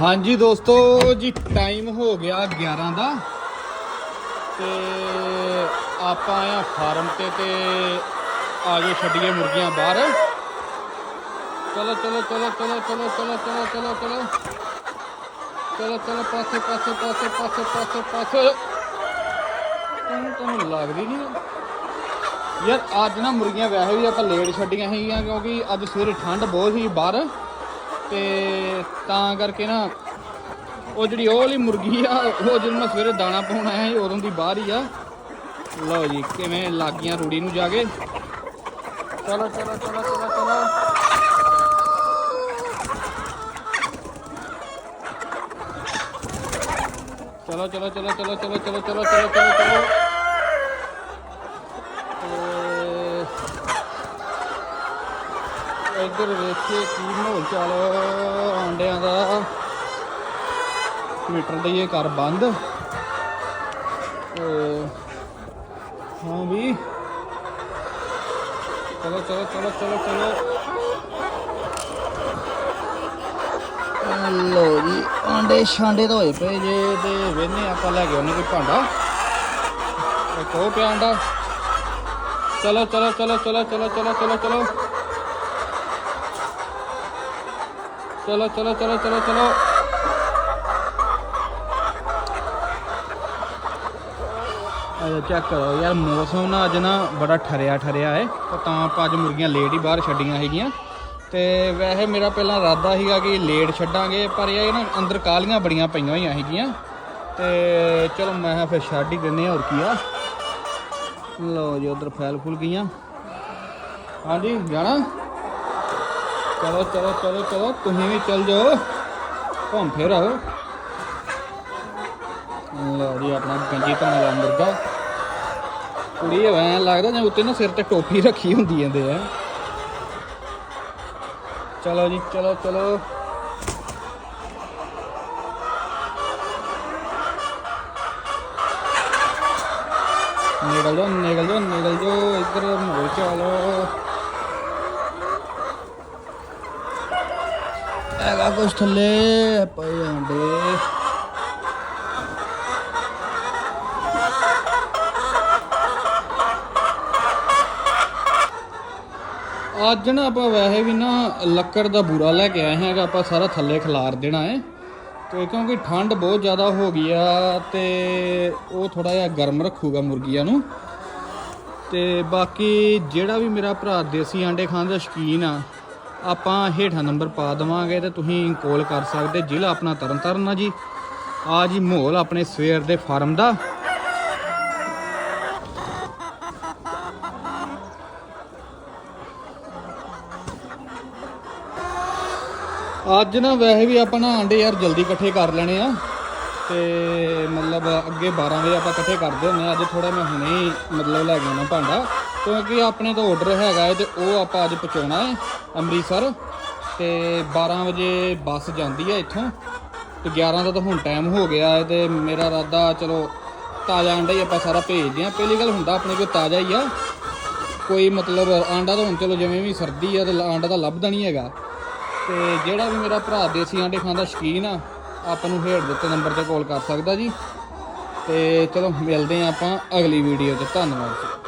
ਹਾਂਜੀ ਦੋਸਤੋ ਜੀ ਟਾਈਮ ਹੋ ਗਿਆ 11 ਦਾ। ਤੇ ਆਪਾਂ ਆਇਆ ਫਾਰਮ ਤੇ ਤੇ ਆਜੋ ਛੱਡੀਏ ਮੁਰਗੀਆਂ ਬਾਹਰ। ਚਲੋ ਚਲੋ ਚਲੋ ਚਲੋ ਚਲੋ ਚਲੋ ਚਲੋ ਚਲੋ ਚਲੋ। ਚਲੋ ਚਲੋ, ਪਾਸੇ ਪਾਸੇ ਪਾਸੇ ਪਾਸੇ ਪਾਸੇ ਪਾਸੇ। ਤੈਨੂੰ ਤੈਨੂੰ ਲੱਗਦੀ ਨਹੀਂ ਯਾਰ, ਅੱਜ ਨਾ ਮੁਰਗੀਆਂ ਵੈਸੇ ਵੀ ਆਪਾਂ ਲੇਟ ਛੱਡੀਆਂ ਸੀਗੀਆਂ ਕਿਉਂਕਿ ਅੱਜ ਸਵੇਰੇ ਠੰਡ ਬਹੁਤ ਸੀ ਬਾਹਰ। ਤੇ ਤਾਂ ਕਰਕੇ ਨਾ ਉਹ ਜਿਹੜੀ ਉਹ ਵਾਲੀ ਮੁਰਗੀ ਆ ਉਹ ਜਦੋਂ ਮੈਂ ਸਵੇਰੇ ਦਾਣਾ ਪਾਉਣ ਆਇਆ ਸੀ ਉਦੋਂ ਦੀ ਬਾਹਰ ਹੀ ਆ ਲਓ ਜੀ ਕਿਵੇਂ ਲਾਗੀਆਂ ਰੂੜੀ ਨੂੰ ਜਾ ਕੇ ਚਲੋ ਚਲੋ ਚਲੋ ਚਲੋ ਚਲੋ ਚਲੋ ਚਲੋ ਚਲੋ ਚਲੋ ਚਲੋ ਚਲੋ ਚਲੋ ਚਲੋ ਚਲੋ ਇੱਧਰ ਵੇਖੀਏ ਕੀ ਮਾਹੌਲ ਚਾਲ ਆਂਡਿਆਂ ਦਾ ਮੀਟਰ ਦਾ ਇਹ ਕਰ ਬੰਦ। ਹਾਂ ਵੀ। ਚਲੋ ਚਲੋ ਚਲੋ ਚਲੋ ਚਲੋ। ਲੋ ਜੀ, ਆਂਡੇ ਛਾਂਡੇ ਤਾਂ ਹੋਏ ਪਏ ਜੇ, ਤੇ ਵੇਨੇ ਆਪਾਂ ਲੈ ਕੇ ਉਹਨੇ ਕੋਈ ਭਾਂਡਾ। ਇੱਕ ਉਹ ਪਿਆ ਆਂਡਾ। ਚਲੋ ਚਲੋ ਚਲੋ ਚਲੋ ਚਲੋ ਚਲੋ ਚਲੋ ਚਲੋ। ਚਲੋ ਚਲੋ ਚਲੋ ਚਲੋ ਚਲੋ। ਅਜਾ ਚੈੱਕ ਕਰੋ ਯਾਰ, ਮੌਸਮ ਨਾ ਅੱਜ ਨਾ ਬੜਾ ਠਰਿਆ ਠਰਿਆ ਹੈ। ਤਾਂ ਤਾਂ ਆਪਾਂ ਅੱਜ ਮੁਰਗੀਆਂ ਲੇਟ ਹੀ ਬਾਹਰ ਛੱਡੀਆਂ ਹੈਗੀਆਂ। ਤੇ ਵੈਸੇ ਮੇਰਾ ਪਹਿਲਾਂ ਇਰਾਦਾ ਸੀਗਾ ਕਿ ਲੇਟ ਛੱਡਾਂਗੇ, ਪਰ ਇਹ ਨਾ ਅੰਦਰ ਕਾਲੀਆਂ ਬੜੀਆਂ ਪਈਆਂ ਹੋਈਆਂ ਹੈਗੀਆਂ। ਤੇ ਚਲੋ ਮੈਂ ਕਿਹਾ ਫਿਰ ਛੱਡ ਹੀ ਦਿੰਦੇ ਹਾਂ, ਹੋਰ ਕੀ ਆ। ਲਓ ਜੀ, ਉਧਰ ਫੈਲ ਫੁੱਲ ਗਈਆਂ। ਹਾਂਜੀ, ਜਾਣਾ? चलो चलो चलो चलो तुम्हें भी चल जाओ। घूम फिर आओ लो अपना गंजी पाने का मुर्गा कुड़ी हो लगता जो उत्ते ना सिर तक टोपी रखी होंगी इंदे ऐ चलो जी, चलो चलो। निकल जाओ निकल जाओ निकल जाओ, इधर मुड़ चलो ਹੈਗਾ ਕੁਛ ਥੱਲੇ ਪਏ ਆਂਡੇ। ਅੱਜ ਨਾ ਆਪਾਂ ਵੈਸੇ ਵੀ ਨਾ ਲੱਕੜ ਦਾ ਬੂਰਾ ਲੈ ਕੇ ਆਏ ਹੈਗਾ, ਆਪਾਂ ਸਾਰਾ ਥੱਲੇ ਖਿਲਾਰ ਦੇਣਾ ਹੈ ਤੇ ਕਿਉਂਕਿ ਠੰਡ ਬਹੁਤ ਜ਼ਿਆਦਾ ਹੋ ਗਈ ਆ ਤੇ ਉਹ ਥੋੜਾ ਜਿਹਾ ਗਰਮ ਰੱਖੂਗਾ ਮੁਰਗੀਆਂ ਨੂੰ। ਤੇ ਬਾਕੀ ਜਿਹੜਾ ਵੀ ਮੇਰਾ ਭਰਾ ਦੇਸੀ ਆਂਡੇ ਖਾਣ ਦਾ ਸ਼ੌਕੀਨ ਆ ਆਪਾਂ ਹੇਠਾਂ ਨੰਬਰ ਪਾ ਦੇਵਾਂਗੇ ਤੇ ਤੁਸੀਂ ਕਾਲ ਕਰ ਸਕਦੇ, ਜ਼ਿਲ੍ਹਾ ਆਪਣਾ ਤਰਨਤਾਰਨ ਆ ਜੀ। ਆ ਜੀ ਮਾਹੌਲ ਆਪਣੇ ਸਵੇਰ ਦੇ ਫਾਰਮ ਦਾ। ਅੱਜ ਨਾ ਵੈਸੇ ਵੀ ਆਪਾਂ ਨਾ ਆਂਡੇ ਯਾਰ ਜਲਦੀ ਇਕੱਠੇ ਕਰ ਲੈਣੇ ਆ। ਤੇ ਮਤਲਬ ਅੱਗੇ 12 ਵਜੇ ਆਪਾਂ ਇਕੱਠੇ ਕਰਦੇ ਹੁੰਦੇ ਆ। ਅੱਜ ਥੋੜਾ ਮੈਂ ਹੁਣੇ ਮਤਲਬ ਲੈ ਗਿਆ ਨਾ ਭਾਂਡਾ। ਕਿਉਂਕਿ ਆਪਣੇ ਤੋਂ ਆਰਡਰ ਹੈਗਾ ਹੈ ਤੇ ਉਹ ਆਪਾਂ ਅੱਜ ਪਹੁੰਚਾਉਣਾ ਹੈ ਅੰਮ੍ਰਿਤਸਰ ਤੇ 12 ਵਜੇ ਬੱਸ ਜਾਂਦੀ ਹੈ ਇੱਥੋਂ ਤੇ 11 ਦਾ ਤਾਂ ਹੁਣ ਟਾਈਮ ਹੋ ਗਿਆ ਹੈ ਤੇ ਮੇਰਾ ਇਰਾਦਾ ਚਲੋ ਤਾਜ਼ਾ ਆਂਡਾ ਹੀ ਆਪਾਂ ਸਾਰਾ ਭੇਜਦੇ ਆ। ਪਹਿਲੀ ਗੱਲ ਹੁੰਦਾ ਆਪਣੇ ਕੋਲ ਤਾਜ਼ਾ ਹੀ ਆ। ਕੋਈ ਮਤਲਬ ਆਂਡਾ ਤਾਂ ਹੁਣ ਚਲੋ ਜਿਵੇਂ ਵੀ ਸਰਦੀ ਆ ਤੇ ਆਂਡਾ ਤਾਂ ਲੱਭਦਾ ਨਹੀਂ ਹੈਗਾ। ਤੇ ਜਿਹੜਾ ਵੀ ਮੇਰਾ ਭਰਾ ਦੇਸੀ ਆਂਡੇ ਖਾਣ ਦਾ ਸ਼ੌਕੀਨ ਆ, ਆਪਾਂ ਨੂੰ ਹੇਠ ਦਿੱਤੇ ਨੰਬਰ ਤੇ ਕਾਲ ਕਰ ਸਕਦਾ ਜੀ। ਤੇ ਚਲੋ ਮਿਲਦੇ ਆ ਆਪਾਂ ਅਗਲੀ ਵੀਡੀਓ 'ਚ। ਧੰਨਵਾਦ ਜੀ।